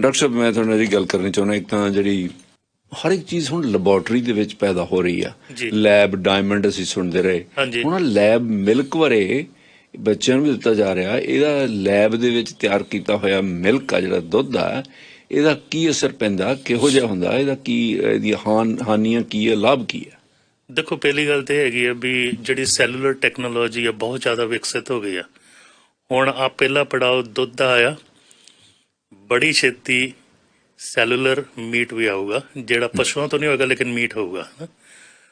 Doctor ਸਾਹਿਬ ਮੈਂ ਤੁਹਾਡੇ ਨਾਲ ਇਹ ਗੱਲ ਕਰਨੀ ਚਾਹੁੰਦਾ ਇੱਕ ਤਾਂ ਜਿਹੜੀ ਹਰ ਇੱਕ ਚੀਜ਼ ਹੁਣ ਲੈਬੋਰਟਰੀ ਦੇ ਵਿੱਚ ਪੈਦਾ ਹੋ ਰਹੀ ਆ। ਲੈਬ ਡਾਇਮੰਡ ਅਸੀਂ ਸੁਣਦੇ ਰਹੇ। ਹੁਣ ਲੈਬ ਮਿਲਕ ਬਾਰੇ ਬੱਚਿਆਂ ਨੂੰ ਵੀ ਦਿੱਤਾ ਜਾ ਰਿਹਾ। ਇਹਦਾ ਲੈਬ ਦੇ ਵਿੱਚ ਤਿਆਰ ਕੀਤਾ ਹੋਇਆ ਮਿਲਕ ਆ ਜਿਹੜਾ ਦੁੱਧ ਆ ਇਹਦਾ ਕੀ ਅਸਰ ਪੈਂਦਾ ਕਿਹੋ ਜਿਹਾ ਹੁੰਦਾ ਇਹਦਾ ਕੀ ਇਹਦੀ ਹਾਨ ਹਾਨੀਆਂ ਕੀ ਹੈ ਲਾਭ ਕੀ ਹੈ ਦੇਖੋ ਪਹਿਲੀ ਗੱਲ ਤੇ ਹੈਗੀ ਆ ਵੀ ਜਿਹੜੀ ਸੈਲੂਲਰ ਟੈਕਨੋਲੋਜੀ ਆ ਬਹੁਤ ਜ਼ਿਆਦਾ ਵਿਕਸਿਤ ਹੋ ਗਈ ਆ। ਹੁਣ ਆ ਪਹਿਲਾ ਪੜਾਅ ਦੁੱਧ ਦਾ ਆਇਆ। ਬੜੀ ਛੇਤੀ ਸੈਲੂਲਰ ਮੀਟ ਵੀ ਆਊਗਾ ਜਿਹੜਾ ਪਸ਼ੂਆਂ ਤੋਂ ਨਹੀਂ ਹੋਏਗਾ ਲੇਕਿਨ ਮੀਟ ਹੋਊਗਾ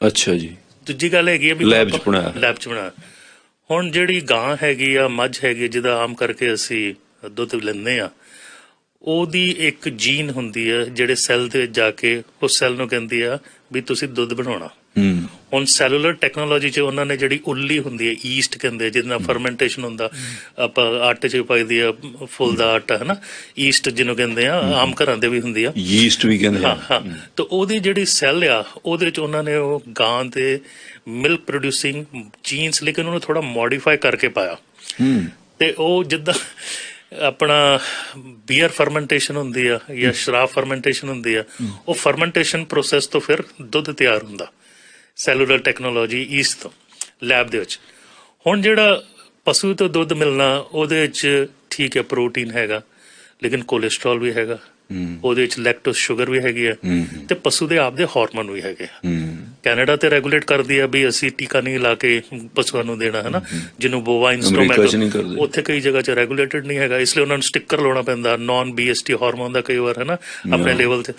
ਅੱਛਾ ਜੀ। ਦੂਜੀ ਗੱਲ ਹੈਗੀ ਆ ਵੀ Lab 'ਚ ਬਣਾਇਆ। ਲੈਬ ਚ ਬਣਾਇਆ ਹੁਣ ਜਿਹੜੀ ਗਾਂ ਹੈਗੀ ਆ ਮੱਝ ਹੈਗੀ ਜਿਹਦਾ ਆਮ ਕਰਕੇ ਅਸੀਂ ਦੁੱਧ ਲੈਂਦੇ ਆ ਉਹਦੀ ਇੱਕ ਜੀਨ ਹੁੰਦੀ ਹੈ ਜਿਹੜੇ ਸੈੱਲ ਦੇ ਜਾ ਕੇ ਉਸ ਸੈੱਲ ਨੂੰ ਕਹਿੰਦੀ ਆ ਵੀ ਤੁਸੀਂ ਦੁੱਧ ਬਣਾਉਣਾ। ਹੁਣ ਸੈਲੂਲਰ ਟੈਕਨੋਲੋਜੀ 'ਚ ਉਹਨਾਂ ਨੇ ਜਿਹੜੀ ਉੱਲੀ ਹੁੰਦੀ ਹੈ ਈਸਟ ਕਹਿੰਦੇ ਜਿਹਦੇ ਨਾਲ ਫਰਮੈਂਟੇਸ਼ਨ ਹੁੰਦਾ। ਆਪਾਂ ਆਟੇ 'ਚ ਪਾਈਦੀ ਆ ਫੁੱਲ ਦਾ ਆਟਾ ਹੈ ਨਾ ਈਸਟ ਜਿਹਨੂੰ ਕਹਿੰਦੇ ਆ ਆਮ ਘਰਾਂ ਦੇ ਵੀ ਹੁੰਦੀ ਆ। ਯੀਸਟ ਵੀ ਕਹਿੰਦੇ ਆ। ਹਾਂ ਤਾਂ ਉਹਦੀ ਜਿਹੜੀ ਸੈੱਲ ਆ ਉਹਦੇ ਵਿੱਚ ਉਹਨਾਂ ਨੇ ਉਹ ਗਾਂ ਦੇ ਮਿਲਕ ਪ੍ਰੋਡਿਊਸਿੰਗ ਜੀਨਸ ਲੇਕਿਨ ਉਹਨੂੰ ਥੋੜਾ ਮੋਡੀਫਾਈ ਕਰਕੇ ਪਾਇਆ। ਤੇ ਉਹ ਜਿੱਦਾਂ ਆਪਣਾ ਬੀਅਰ ਫਰਮੈਂਟੇਸ਼ਨ ਹੁੰਦੀ ਆ ਜਾਂ ਸ਼ਰਾਬ ਫਰਮੈਂਟੇਸ਼ਨ ਹੁੰਦੀ ਆ ਉਹ ਫਰਮੈਂਟੇਸ਼ਨ ਪ੍ਰੋਸੈਸ ਤੋਂ ਫਿਰ ਦੁੱਧ ਤਿਆਰ ਹੁੰਦਾ। ਸੈਲੂਲਰ ਟੈਕਨੋਲੋਜੀ ਈਸਟ ਤੋਂ ਲੈਬ ਦੇ ਵਿੱਚ। ਹੁਣ ਜਿਹੜਾ ਪਸ਼ੂ ਤੋਂ ਦੁੱਧ ਮਿਲਣਾ, ਉਹਦੇ ਵਿੱਚ ਠੀਕ ਹੈ, ਪ੍ਰੋਟੀਨ ਹੈਗਾ। ਲੇਕਿਨ ਕੋਲੇਸਟ੍ਰੋਲ ਵੀ ਹੈਗਾ। ਉਹਦੇ ਵਿੱਚ ਲੈਕਟੋਸ ਸ਼ੂਗਰ ਵੀ ਹੈਗੀ ਆ। ਤੇ ਪਸ਼ੂ ਦੇ ਆਪ ਦੇ ਹਾਰਮੋਨ ਵੀ ਹੈਗੇ ਆ। ਕੈਨੇਡਾ ਤੇ ਰੈਗੂਲੇਟ ਕਰਦੀ ਆ ਵੀ ਅਸੀਂ ਟੀਕਾ ਨਹੀਂ ਲਾ ਕੇ ਪਸ਼ੂਆਂ ਨੂੰ ਦੇਣਾ ਹੈ ਨਾ ਜਿਹਨੂੰ ਬੋਵਾਈਨ ਕਰਦੇ। ਉੱਥੇ ਕਈ ਜਗ੍ਹਾ 'ਚ ਰੈਗੂਲੇਟਡ ਨਹੀਂ ਹੈਗਾ ਇਸ ਲਈ ਉਹਨਾਂ ਨੂੰ ਸਟicker ਲਾਉਣਾ ਪੈਂਦਾ ਨਾਨ ਬੀਐਸਟੀ ਹਾਰਮੋਨ ਦਾ ਕਈ ਵਾਰ ਹੈ ਨਾ। ਆਪਣੇ ਲੈਵਲ ਤੇ।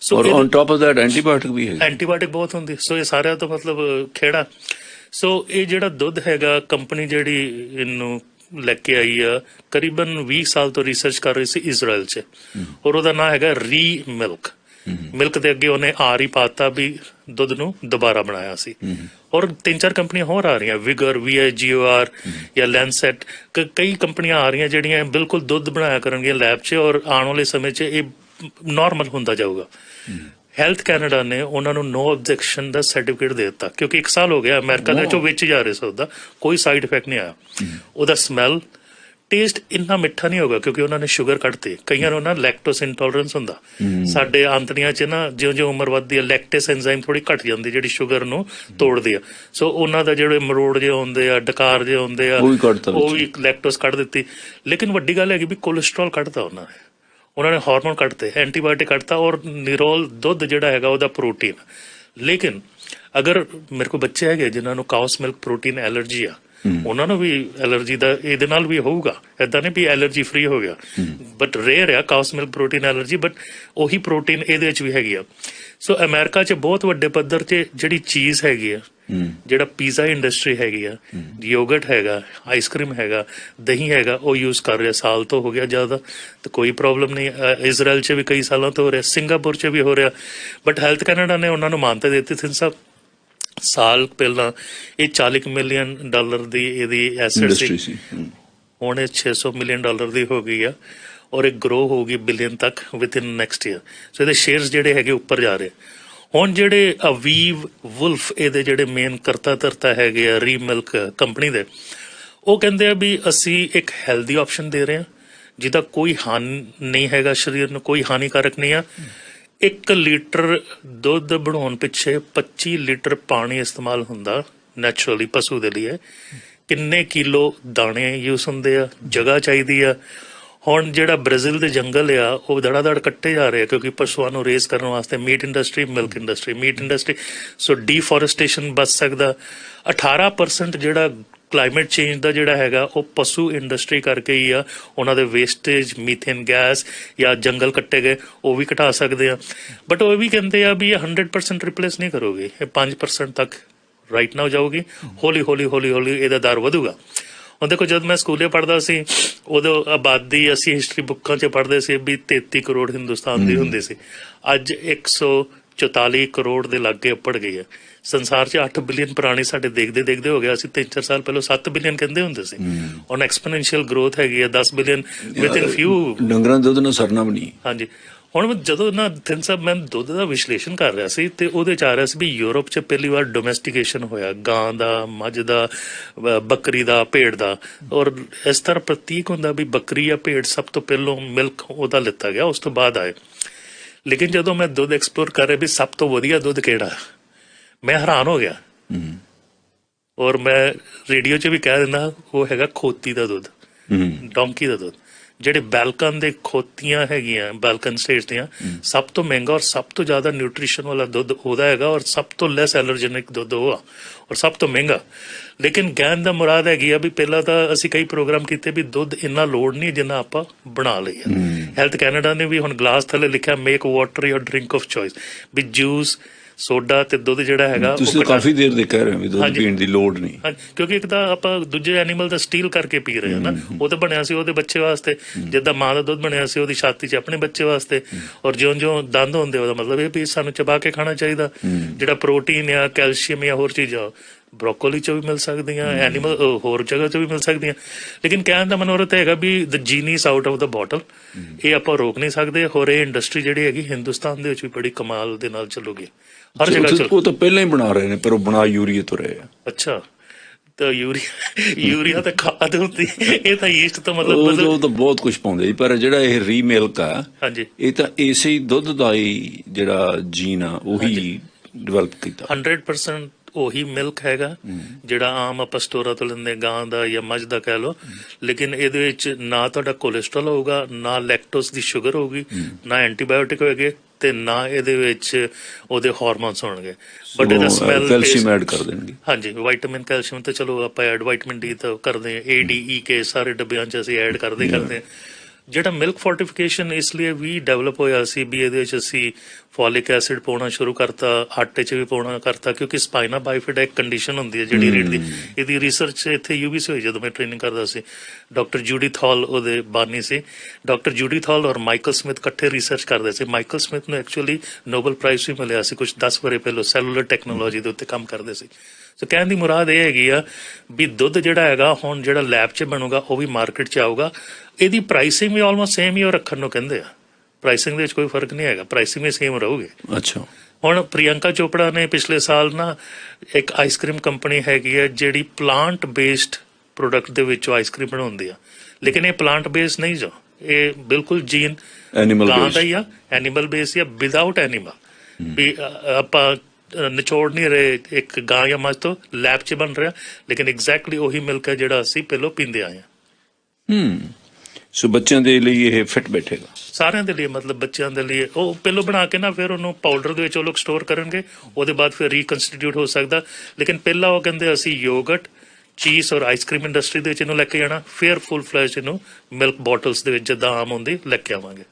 So or on top of that antibiotic ਵੀ ਹੈ ਐਂਟੀਬਾਇਓਟਿਕ ਬਹੁਤ ਹੁੰਦੀ। ਸੋ ਇਹ ਸਾਰਿਆਂ ਤੋਂ ਮਤਲਬ ਖੇੜਾ। ਸੋ ਇਹ ਜਿਹੜਾ ਦੁੱਧ ਹੈਗਾ ਕੰਪਨੀ ਜਿਹੜੀ ਇਹਨੂੰ ਲੈ ਕੇ ਆਈ ਆ। ਕਰੀਬਨ 20 ਸਾਲ ਤੋਂ ਰਿਸਰਚ ਕਰ ਰਹੀ ਸੀ ਇਜ਼ਰਾਈਲ 'ਚ। ਔਰ ਉਹਦਾ ਨਾਮ ਹੈਗਾ ਰੀ ਮਿਲਕ। ਮਿਲਕ ਦੇ ਅੱਗੇ ਉਹਨੇ ਆਰ ਹੀ ਪਾਤਾ ਵੀ ਦੁੱਧ ਨੂੰ ਦੁਬਾਰਾ ਬਣਾਇਆ ਸੀ। ਔਰ ਤਿੰਨ ਚਾਰ ਕੰਪਨੀਆਂ ਹੋਰ ਆ ਰਹੀਆਂ ਵਿਗਰ ਵੀਆਈਜੀਓਆਰ ਜਾਂ ਲੈਂਸੈਟ ਕਈ ਕੰਪਨੀਆਂ ਆ ਰਹੀਆਂ ਜਿਹੜੀਆਂ ਬਿਲਕੁਲ ਦੁੱਧ ਬਣਾਇਆ ਕਰਨਗੀਆਂ ਲੈਬ 'ਚ ਔਰ ਆਉਣ ਵਾਲੇ ਸਮੇਂ 'ਚ ਇਹ ਨਾਰਮਲ ਹੁੰਦਾ ਜਾਊਗਾ। ਹੈਲਥ ਕੈਨੇਡਾ ਨੇ ਉਹਨਾਂ ਨੂੰ ਨੋ ਆਬਜੈਕਸ਼ਨ ਦਾ ਸਰਟੀਫਿਕੇਟ ਦੇ ਦਿੱਤਾ। ਕਿਉਂਕਿ 1 ਸਾਲ ਹੋ ਗਿਆ ਅਮਰੀਕਾ ਦੇ ਵਿੱਚੋਂ ਵਿੱਚ ਜਾ ਰਿਹਾ ਸੌਦਾ ਕੋਈ ਸਾਈਡ ਇਫੈਕਟ ਨਹੀਂ ਆਇਆ। ਉਹਦਾ ਸਮੈਲ ਟੇਸਟ ਇੰਨਾ ਮਿੱਠਾ ਨਹੀਂ ਹੋਗਾ ਕਿਉਂਕਿ ਉਹਨਾਂ ਨੇ ਸ਼ੂਗਰ ਕੱਢਤੇ। ਕਈਆਂ ਨੂੰ ਨਾ ਲੈਕਟੋਸ ਇੰਟੋਲਰੈਂਸ ਹੁੰਦਾ। ਸਾਡੇ ਆਂਤੜੀਆਂ 'ਚ ਨਾ ਜਿਉਂ-ਜਿਉਂ ਉਮਰ ਵੱਧਦੀ ਹੈ ਲੈਕਟੇਸ ਐਂਜ਼ਾਈਮ ਥੋੜੀ ਘਟ ਜਾਂਦੀ ਜਿਹੜੀ ਸ਼ੂਗਰ ਨੂੰ ਤੋੜਦੀ ਆ। ਸੋ ਉਹਨਾਂ ਦਾ ਜਿਹੜੇ ਮਰੋੜ ਜਿਹੇ ਹੁੰਦੇ ਆ ਡਕਾਰ ਜਿਹੇ ਹੁੰਦੇ ਆ ਉਹ ਵੀ ਕੱਢਤਾ ਉਹ ਵੀ ਲੈਕਟੋਸ ਕੱਢ ਦਿੱਤੀ। ਲੇਕਿਨ ਵੱਡੀ ਗੱਲ ਹੈਗੀ ਵੀ ਕੋਲੇਸਟ੍ਰੋਲ ਕੱਢਤਾ ਉਹਨਾਂ ਨੇ। ਉਹਨਾਂ ਨੇ ਹਾਰਮੋਨ ਕੱਢਤੇ ਐਂਟੀਬਾਇਓਟਿਕ ਕੱਢਤਾ ਔਰ ਨਿਰੋਲ ਦੁੱਧ ਜਿਹੜਾ ਹੈਗਾ ਉਹਦਾ ਪ੍ਰੋਟੀਨ। ਲੇਕਿਨ ਅਗਰ ਮੇਰੇ ਕੋਲ ਬੱਚੇ ਹੈਗੇ ਜਿਨ੍ਹਾਂ ਨੂੰ ਕਾਉਸ ਮਿਲਕ ਪ੍ਰੋਟੀਨ ਐਲਰਜੀ ਆ ਉਹਨਾਂ ਨੂੰ ਵੀ ਐਲਰਜੀ ਦਾ ਇਹਦੇ ਨਾਲ ਵੀ ਹੋਊਗਾ। ਐਦਾਂ ਨਹੀਂ ਵੀ ਐਲਰਜੀ ਫ੍ਰੀ ਹੋ ਗਿਆ। ਬਟ ਰੇਅਰ ਆ cow's milk protein allergy but ਉਹੀ ਪ੍ਰੋਟੀਨ ਇਹਦੇ ਵਿੱਚ ਵੀ ਹੈਗੀ ਆ। ਸੋ ਅਮਰੀਕਾ 'ਚ ਬਹੁਤ ਵੱਡੇ ਪੱਧਰ 'ਤੇ ਜਿਹੜੀ ਚੀਜ਼ ਹੈਗੀ ਆ ਜਿਹੜਾ ਪੀਜ਼ਾ ਇੰਡਸਟਰੀ ਹੈਗੀ ਆ ਯੋਗਰਟ ਹੈਗਾ ਆਈਸਕ੍ਰੀਮ ਹੈਗਾ ਦਹੀਂ ਹੈਗਾ ਉਹ ਯੂਜ਼ ਕਰ ਰਿਹਾ ਸਾਲ ਤੋਂ ਹੋ ਗਿਆ ਜ਼ਿਆਦਾ ਤੇ ਕੋਈ ਪ੍ਰੋਬਲਮ ਨਹੀਂ ਇਜ਼ਰਾਈਲ 'ਚ ਵੀ ਕਈ ਸਾਲਾਂ ਤੋਂ ਹੋ ਰਿਹਾ ਸਿੰਗਾਪੁਰ 'ਚ ਵੀ ਹੋ ਰਿਹਾ ਬਟ ਹੈਲਥ ਕੈਨੇਡਾ ਨੇ ਉਹਨਾਂ ਨੂੰ ਮਾਨਤਾ ਦਿੱਤੀ ਸੀ ਸਭ ਸਾਲ ਪਹਿਲਾਂ ਇਹ 40 ਮਿਲੀਅਨ ਡਾਲਰ ਦੀ ਇਹਦੀ ਐਸੈਟ ਸੀ। ਹੂੰ। ਹੁਣ ਇਹ 600 ਮਿਲੀਅਨ ਡਾਲਰ ਦੀ ਹੋ ਗਈ ਆ ਔਰ ਇਹ ਗਰੋ ਹੋਊਗੀ ਬਿਲੀਅਨ ਤੱਕ within next year so ਇਹਦੇ ਸ਼ੇਅਰਸ ਜਿਹੜੇ ਹੈਗੇ ਉੱਪਰ ਜਾ ਰਹੇ ਹੁਣ ਜਿਹੜੇ ਅਵੀਵ ਵੁਲਫ ਇਹਦੇ ਜਿਹੜੇ ਮੇਨ ਕਰਤਾ ਧਰਤਾ ਹੈਗੇ ਆ ਰੀ ਮਿਲਕ ਕੰਪਨੀ ਦੇ, ਉਹ ਕਹਿੰਦੇ ਆ ਵੀ ਅਸੀਂ ਇੱਕ ਹੈਲਦੀ ਆਪਸ਼ਨ ਦੇ ਰਹੇ ਹਾਂ, ਜਿਹਦਾ ਕੋਈ ਹਾਨ ਨਹੀਂ ਹੈਗਾ ਸਰੀਰ ਨੂੰ, ਕੋਈ ਹਾਨੀਕਾਰਕ ਨਹੀਂ ਆ। 1 ਲੀਟਰ ਦੁੱਧ ਬਣਾਉਣ ਪਿੱਛੇ 25 ਲੀਟਰ ਪਾਣੀ ਇਸਤੇਮਾਲ ਹੁੰਦਾ ਨੈਚੁਰਲੀ ਪਸ਼ੂ ਦੇ ਲਈ ਕਿੰਨੇ ਕਿਲੋ ਦਾਣੇ ਯੂਸ ਹੁੰਦੇ ਆ, ਜਗ੍ਹਾ ਚਾਹੀਦੀ ਆ। ਹੁਣ ਜਿਹੜਾ ਬ੍ਰਾਜ਼ੀਲ ਦੇ ਜੰਗਲ ਆ ਉਹ ਦੜਾ-ਦੜ ਕੱਟੇ ਜਾ ਰਹੇ ਆ ਕਿਉਂਕਿ ਪਸ਼ੂਆਂ ਨੂੰ ਰੇਸ ਕਰਨ ਵਾਸਤੇ meat industry milk industry meat industry so deforestation ਬਚ ਸਕਦਾ। 18% ਜਿਹੜਾ ਕਲਾਈਮੇਟ ਚੇਂਜ ਦਾ ਜਿਹੜਾ ਹੈਗਾ ਉਹ ਪਸ਼ੂ ਇੰਡਸਟਰੀ ਕਰਕੇ ਹੀ ਆ। ਉਹਨਾਂ ਦੇ ਵੇਸਟੇਜ ਮੀਥੇਨ ਗੈਸ ਜਾਂ ਜੰਗਲ ਕੱਟੇ ਗਏ ਉਹ ਵੀ ਘਟਾ ਸਕਦੇ ਆ। ਬਟ ਉਹ ਵੀ ਕਹਿੰਦੇ ਆ ਵੀ ਇਹ 100% ਰਿਪਲੇਸ ਨਹੀਂ ਕਰੋਗੇ। ਇਹ 5% ਤੱਕ ਰਾਈਟ ਨਾਓ ਜਾਊਗੀ। ਹੌਲੀ ਹੌਲੀ ਹੌਲੀ ਹੌਲੀ ਇਹਦਾ ਦਰ ਵਧੂਗਾ। ਹੁਣ ਦੇਖੋ ਜਦ ਮੈਂ ਸਕੂਲੇ ਪੜ੍ਹਦਾ ਸੀ ਉਦੋਂ ਆਬਾਦੀ ਅਸੀਂ ਹਿਸਟਰੀ ਬੁੱਕਾਂ 'ਚ ਪੜ੍ਹਦੇ ਸੀ ਵੀ 33 ਕਰੋੜ ਹਿੰਦੁਸਤਾਨ ਦੀ ਹੁੰਦੀ ਸੀ। ਅੱਜ 144 ਕਰੋੜ ਦੇ ਲਾਗੇ ਉੱਪੜ ਗਈ ਹੈ। ਸੰਸਾਰ 'ਚ 8 ਬਿਲੀਅਨ ਪ੍ਰਾਣੀ ਸਾਡੇ ਦੇਖਦੇ ਦੇਖਦੇ ਹੋ ਗਿਆ। ਅਸੀਂ 3-4 ਸਾਲ ਪਹਿਲਾਂ 7 ਬਿਲੀਅਨ ਕਹਿੰਦੇ ਹੁੰਦੇ ਸੀ। ਹੁਣ ਐਕਸਪੋਨੈਂਸ਼ੀਅਲ ਗਰੋਥ ਹੈਗੀ ਹੈ 10 ਬਿਲੀਅਨ ਵਿਦ ਇਨ ਫਿਊ ਡੰਗਰਾਂ ਦਾ ਦੁੱਧ ਨਾਲ ਸਰਨਾ ਵੀ ਨਹੀਂ। ਹਾਂਜੀ। ਹੁਣ ਜਦੋਂ ਨਾ ਥਿੰਨ ਸਾਹਿਬ ਮੈਂ ਦੁੱਧ ਦਾ ਵਿਸ਼ਲੇਸ਼ਣ ਕਰ ਰਿਹਾ ਸੀ ਤੇ ਉਹਦੇ ਚ ਆ ਰਿਹਾ ਸੀ ਵੀ ਯੂਰਪ 'ਚ ਪਹਿਲੀ ਵਾਰ ਡੋਮੈਸਟੀਕੇਸ਼ਨ ਹੋਇਆ ਗਾਂ ਦਾ ਮੱਝ ਦਾ ਬੱਕਰੀ ਦਾ ਭੇਡ ਦਾ। ਔਰ ਇਸ ਤਰ੍ਹਾਂ ਪ੍ਰਤੀਕ ਹੁੰਦਾ ਵੀ ਬੱਕਰੀ ਜਾਂ ਭੇਡ ਸਭ ਤੋਂ ਪਹਿਲਾਂ ਮਿਲਕ ਉਹਦਾ ਲਿੱਤਾ ਗਿਆ ਉਸ ਤੋਂ ਬਾਅਦ ਆਏ। ਲੇਕਿਨ ਜਦੋਂ ਮੈਂ ਦੁੱਧ ਐਕਸਪਲੋਰ ਕਰ ਰਿਹਾ ਵੀ ਸਭ ਤੋਂ ਵਧੀਆ ਦੁੱਧ ਕਿਹੜਾ? ਮੈਂ ਹੈਰਾਨ ਹੋ ਗਿਆ। ਔਰ ਮੈਂ ਰੇਡੀਓ 'ਚ ਵੀ ਕਹਿ ਦਿੰਦਾ ਉਹ ਹੈਗਾ ਖੋਤੀ ਦਾ ਦੁੱਧ ਡੋਂਕੀ ਦਾ ਦੁੱਧ। ਜਿਹੜੇ ਬੈਲਕਨ ਦੇ ਖੋਤੀਆਂ ਹੈਗੀਆਂ ਬੈਲਕਨ ਸਟੇਟਸ ਦੀਆਂ ਸਭ ਤੋਂ ਮਹਿੰਗਾ ਔਰ ਸਭ ਤੋਂ ਜ਼ਿਆਦਾ ਨਿਊਟ੍ਰੀਸ਼ਨ ਵਾਲਾ ਦੁੱਧ ਉਹਦਾ ਹੈਗਾ ਔਰ ਸਭ ਤੋਂ ਲੈਸ ਐਲਰਜੈਨਿਕ ਦੁੱਧ ਉਹ ਆ ਔਰ ਸਭ ਤੋਂ ਮਹਿੰਗਾ। ਲੇਕਿਨ ਗੈਨ ਦਾ ਮੁਰਾਦ ਹੈਗੀ ਆ ਵੀ ਪਹਿਲਾਂ ਤਾਂ ਅਸੀਂ ਕਈ ਪ੍ਰੋਗਰਾਮ ਕੀਤੇ ਵੀ ਦੁੱਧ ਇੰਨਾ ਲੋੜ ਨਹੀਂ ਜਿੰਨਾ ਆਪਾਂ ਬਣਾ ਲਈਏ ਹੈਲਥ ਕੈਨੇਡਾ ਨੇ ਵੀ ਹੁਣ ਗਲਾਸ ਥੱਲੇ ਲਿਖਿਆ make water your drink of choice we juice soda ਤੇ ਦੁੱਧ ਜਿਹੜਾ ਹੈਗਾ ਤੁਸੀਂ ਕਾਫੀ ਦੇਰ ਦੇ ਕਹਿ ਰਹੇ ਹੋ ਵੀ ਦੁੱਧ। ਪੀਣ ਦੀ ਲੋੜ ਨਹੀਂ। ਕਿਉਂਕਿ ਇੱਕ ਤਾਂ ਆਪਾਂ ਦੂਜੇ ਐਨੀਮਲ ਦਾ ਸਟੀਲ ਕਰਕੇ ਪੀ ਰਹੇ ਹਾਂ ਨਾ ਉਹ ਤਾਂ ਬਣਿਆ ਸੀ ਉਹਦੇ ਬੱਚੇ ਵਾਸਤੇ। ਜਿੱਦਾਂ ਮਾਂ ਦਾ ਦੁੱਧ ਬਣਿਆ ਸੀ ਉਹਦੀ ਛਾਤੀ 'ਚ ਆਪਣੇ ਬੱਚੇ ਵਾਸਤੇ। ਔਰ ਜਿਉਂ-ਜਿਉਂ ਦੰਦ ਹੁੰਦੇ ਉਹਦਾ ਮਤਲਬ ਇਹ ਵੀ ਸਾਨੂੰ ਚਬਾ ਕੇ ਖਾਣਾ ਚਾਹੀਦਾ। ਜਿਹੜਾ ਪ੍ਰੋਟੀਨ ਆ ਕੈਲਸ਼ੀਅਮ ਜਾਂ ਹੋਰ ਚੀਜ਼ਾਂ ਬ੍ਰੋਕੋਲੀ ਚ ਵੀ ਮਿਲ ਸਕਦੀਆਂ ਐਨੀਮਲ ਹੋਰ ਜਗ੍ਹਾ ਤੋਂ ਵੀ ਮਿਲ ਸਕਦੀਆਂ। ਲੇਕਿਨ ਕਹਿਣ ਦਾ ਮਨੋਰਥ ਹੈਗਾ ਵੀ the genie's out of the bottle ਇਹ ਆਪਾਂ ਰੋਕ ਨਹੀਂ ਸਕਦੇ। ਹੋਰ ਇਹ ਇੰਡਸਟਰੀ ਜਿਹੜੀ ਹੈਗੀ ਹਿੰਦੁਸਤਾਨ ਦੇ ਵਿੱਚ ਵੀ ਬੜੀ ਕਮਾਲ ਦੇ ਨਾਲ ਚੱਲੂਗੀ। ਹਰ ਜਗ੍ਹਾ ਚੱਲ ਉਹ ਤਾਂ ਪਹਿਲਾਂ ਹੀ ਬਣਾ ਰਹੇ ਨੇ ਪਰ ਉਹ ਬਣਾ ਯੂਰੀਏ ਤੋਂ ਰਹੇ ਆ। ਅੱਛਾ। ਤਾਂ ਯੂਰੀਆ ਯੂਰੀਆ ਤਾਂ ਖਾਦ ਹੁੰਦੀ ਇਹ ਤਾਂ ਈਸਟ ਤੋਂ ਮਤਲਬ ਉਹ ਤਾਂ ਬਹੁਤ ਕੁਝ ਪਾਉਂਦੇ ਜੀ ਪਰ ਜਿਹੜਾ ਇਹ ਰੀਮਿਲਕ ਆ ਹਾਂਜੀ। ਇਹ ਤਾਂ ਇਸੇ ਹੀ ਦੁੱਧ ਦਾ ਹੀ ਜਿਹੜਾ ਜੀਨ ਆ ਉਹੀ ਡਿਵੈਲਪ ਕੀਤਾ। 100% ਉਹੀ ਮਿਲਕ ਹੈਗਾ ਜਿਹੜਾ ਆਮ ਆਪਾਂ ਸਟੋਰਾਂ ਤੋਂ ਲੈਂਦੇ ਗਾਂ ਦਾ ਜਾਂ ਮੱਝ ਦਾ ਕਹਿ ਲਓ। ਲੇਕਿਨ ਇਹਦੇ ਵਿੱਚ ਨਾ ਤੁਹਾਡਾ ਕੋਲੇਸਟ੍ਰੋਲ ਹੋਊਗਾ ਨਾ ਲੈਕਟੋਸ ਦੀ ਸ਼ੂਗਰ ਹੋਊਗੀ ਨਾ ਐਂਟੀਬਾਇਓਟਿਕ ਹੋਏਗੇ ਤੇ ਨਾ ਇਹਦੇ ਵਿੱਚ ਉਹਦੇ ਹਾਰਮੋਨਸ ਹੋਣਗੇ। ਬਟ ਇਹਦਾ ਸਮੈਲ ਕੈਲਸ਼ੀਅਮ ਐਡ ਕਰ ਦੇਣਗੇ। ਹਾਂਜੀ ਵਿਟਾਮਿਨ ਕੈਲਸ਼ੀਅਮ ਤਾਂ ਚਲੋ ਆਪਾਂ ਐਡ ਵਿਟਾਮਿਨ ਡੀ ਤਾਂ ਕਰਦੇ ਆ ਏ ਡੀ ਈ ਕੇ ਸਾਰੇ ਡੱਬਿਆਂ 'ਚ ਅਸੀਂ ਐਡ ਕਰਦੇ ਕਰਦੇ ਹਾਂ। ਜਿਹੜਾ ਮਿਲਕ ਫੋਰਟੀਫਿਕੇਸ਼ਨ ਇਸ ਲਈ ਵੀ ਡਿਵੈਲਪ ਹੋਇਆ ਸੀ ਵੀ ਇਹਦੇ ਵਿੱਚ ਅਸੀਂ ਫੋਲਿਕ ਐਸਿਡ ਪਾਉਣਾ ਸ਼ੁਰੂ ਕਰਤਾ ਆਟੇ 'ਚ ਵੀ ਪਾਉਣਾ ਕਰਤਾ ਕਿਉਂਕਿ ਸਪਾਈਨਾ ਬਾਈਫਿਡਾ ਇੱਕ ਕੰਡੀਸ਼ਨ ਹੁੰਦੀ ਹੈ ਜਿਹੜੀ ਰੀੜ ਦੀ। ਇਹਦੀ ਰਿਸਰਚ ਇੱਥੇ ਯੂਬੀਸੀ ਹੋਈ ਜਦੋਂ ਮੈਂ ਟ੍ਰੇਨਿੰਗ ਕਰਦਾ ਸੀ। ਡਾਕਟਰ ਜੂਡੀ ਥਾਲ ਉਹਦੇ ਬਾਨੀ ਸੀ। ਡਾਕਟਰ ਜੂਡੀ ਥਾਲ ਔਰ ਮਾਈਕਲ ਸਮਿਥ ਇਕੱਠੇ ਰਿਸਰਚ ਕਰਦੇ ਸੀ। ਮਾਈਕਲ ਸਮਿਥ ਨੂੰ ਐਕਚੁਅਲੀ ਨੋਬਲ ਪ੍ਰਾਈਜ਼ ਵੀ ਮਿਲਿਆ ਸੀ ਕੁਝ 10 ਵਰੇ ਪਹਿਲਾਂ ਸੈਲੂਲਰ ਟੈਕਨੋਲੋਜੀ ਦੇ ਉੱਤੇ ਕੰਮ ਕਰਦੇ ਸੀ। ਸੋ ਕਹਿਣ ਦੀ ਮੁਰਾਦ ਇਹ ਹੈਗੀ ਆ ਵੀ ਦੁੱਧ ਜਿਹੜਾ ਹੈਗਾ ਹੁਣ ਜਿਹੜਾ ਲੈਬ 'ਚ ਬਣੂਗਾ ਉਹ ਵੀ ਮਾਰਕੀਟ 'ਚ ਆਊਗਾ। ਇਹਦੀ ਪ੍ਰਾਈਸਿੰਗ ਵੀ ਆਲਮੋਸਟ ਸੇਮ ਹੀ ਉਹ ਰੱਖਣ ਨੂੰ ਕਹਿੰਦੇ ਆ। ਪ੍ਰਾਈਸਿੰਗ ਦੇ ਵਿੱਚ ਕੋਈ ਫ਼ਰਕ ਨਹੀਂ ਹੈਗਾ ਪ੍ਰਾਈਸਿੰਗ ਵੀ ਸੇਮ ਰਹੂਗੀ। ਅੱਛਾ। ਹੁਣ ਪ੍ਰਿਯੰਕਾ ਚੋਪੜਾ ਨੇ ਪਿਛਲੇ ਸਾਲ ਨਾ ਇੱਕ ਆਈਸਕ੍ਰੀਮ ਕੰਪਨੀ ਹੈਗੀ ਹੈ ਜਿਹੜੀ ਪਲਾਂਟ ਬੇਸਡ ਪ੍ਰੋਡਕਟ ਦੇ ਵਿੱਚੋਂ ਆਈਸਕ੍ਰੀਮ ਬਣਾਉਂਦੀ ਆ। ਲੇਕਿਨ ਇਹ ਪਲਾਂਟ ਬੇਸਡ ਨਹੀਂ ਜੋ ਇਹ ਬਿਲਕੁਲ ਜੀਨ ਐਨੀਮਲ ਬੇਸ ਹੀ ਆ ਐਨੀਮਲ ਬੇਸ ਜਾਂ ਵਿਦਆਊਟ ਐਨੀਮਲ ਵੀ ਆਪਾਂ ਨਿਚੋੜ ਨਹੀਂ ਰਹੇ ਇੱਕ ਗਾਂ ਜਾਂ ਮੱਝ ਤੋਂ ਲੈਬ 'ਚ ਬਣ ਰਿਹਾ। ਲੇਕਿਨ ਐਗਜ਼ੈਕਟਲੀ ਉਹੀ ਮਿਲਕ ਹੈ ਜਿਹੜਾ ਅਸੀਂ ਪਹਿਲਾਂ ਪੀਂਦੇ ਆਏ ਹਾਂ। ਹੂੰ। ਸੋ ਬੱਚਿਆਂ ਦੇ ਲਈ ਇਹ ਫਿੱਟ ਬੈਠੇਗਾ। ਸਾਰਿਆਂ ਦੇ ਲਈ ਮਤਲਬ ਬੱਚਿਆਂ ਦੇ ਲਈ। ਉਹ ਪਹਿਲਾਂ ਬਣਾ ਕੇ ਨਾ ਫਿਰ ਉਹਨੂੰ ਪਾਊਡਰ ਦੇ ਵਿੱਚ ਉਹ ਲੋਕ ਸਟੋਰ ਕਰਨਗੇ। ਉਹਦੇ ਬਾਅਦ ਫਿਰ ਰੀਕਨਸਟੀਟਿਊਟ ਹੋ ਸਕਦਾ। ਲੇਕਿਨ ਪਹਿਲਾਂ ਉਹ ਕਹਿੰਦੇ ਅਸੀਂ ਯੋਗਰਟ ਚੀਜ਼ ਔਰ ਆਈਸਕ੍ਰੀਮ ਇੰਡਸਟਰੀ ਦੇ ਵਿੱਚ ਇਹਨੂੰ ਲੈ ਕੇ ਜਾਣਾ। ਫਿਰ ਫੁੱਲ ਫਲੈਸ਼ ਇਹਨੂੰ ਮਿਲਕ ਬੋਟਲਸ ਦੇ ਵਿੱਚ ਜਿੱਦਾਂ ਆਮ ਹੁੰਦੀ ਲੈ ਕੇ ਆਵਾਂਗੇ।